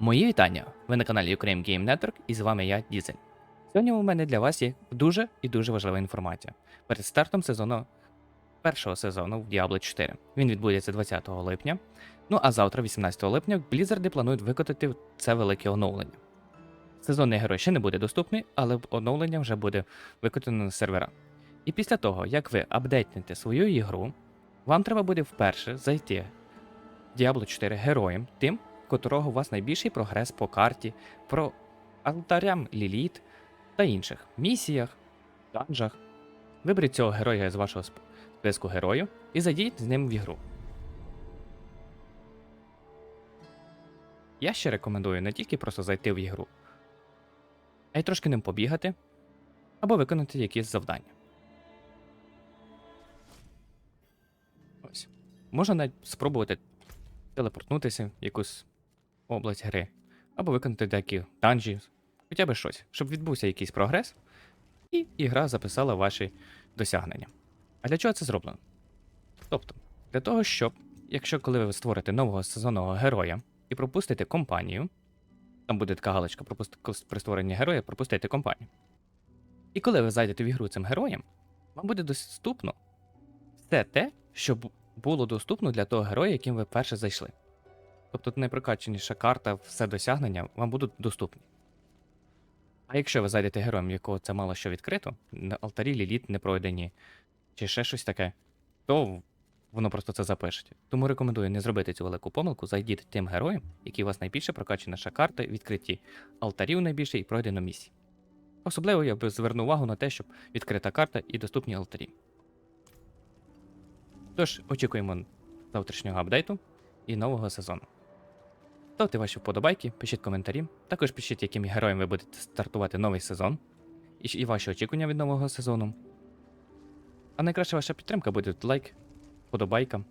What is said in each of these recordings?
Мої вітання! Ви на каналі Ukraine Game Network і з вами я, Дізель. Сьогодні у мене для вас є дуже і дуже важлива інформація. Перед стартом сезону першого сезону в Diablo 4. Він відбудеться 20 липня. Ну а завтра, 18 липня, Blizzard планують викотити це велике оновлення. Сезонний герой ще не буде доступний, але оновлення вже буде викотано на сервера. І після того, як ви апдейтнете свою ігру, вам треба буде вперше зайти в Diablo 4 героєм, тим, котрого у вас найбільший прогрес по карті, про алтарям Ліліт та інших місіях, данжах. Виберіть цього героя з вашого списку героїв і зайдіть з ним в ігру. Я ще рекомендую не тільки просто зайти в ігру, а й трошки ним побігати або виконати якісь завдання. Ось. Можна навіть спробувати телепортнутися в якусь область гри, або виконати деякі данжі, хоча б щось, щоб відбувся якийсь прогрес, і ігра записала ваші досягнення. А для чого це зроблено? Тобто, для того, щоб, якщо коли ви створите нового сезонного героя і пропустите компанію, там буде така галочка «Пропусти- при створенні героя, пропустити компанію. І коли ви зайдете в ігру цим героєм, вам буде доступно все те, що було доступно для того героя, яким ви перше зайшли. Тобто найпрокаченіша карта, все досягнення вам будуть доступні. А якщо ви зайдете героєм, якого це мало що відкрито, на алтарі ліліт не пройдені, чи ще щось таке, то воно просто це запишеть. Тому рекомендую не зробити цю велику помилку, зайдіть тим героєм, який у вас найбільше прокачаніша карта, відкриті алтарів найбільше і пройдено місій. Особливо я би звернув увагу на те, щоб відкрита карта і доступні алтарі. Тож, очікуємо завтрашнього апдейту і нового сезону. Ставте ваші вподобайки, пишіть коментарі, також пишіть, яким героєм ви будете стартувати новий сезон, і, ваші очікування від нового сезону. А найкраща ваша підтримка буде лайк, вподобайка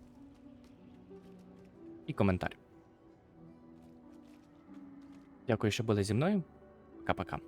і коментар. Дякую, що були зі мною. Пока-пока.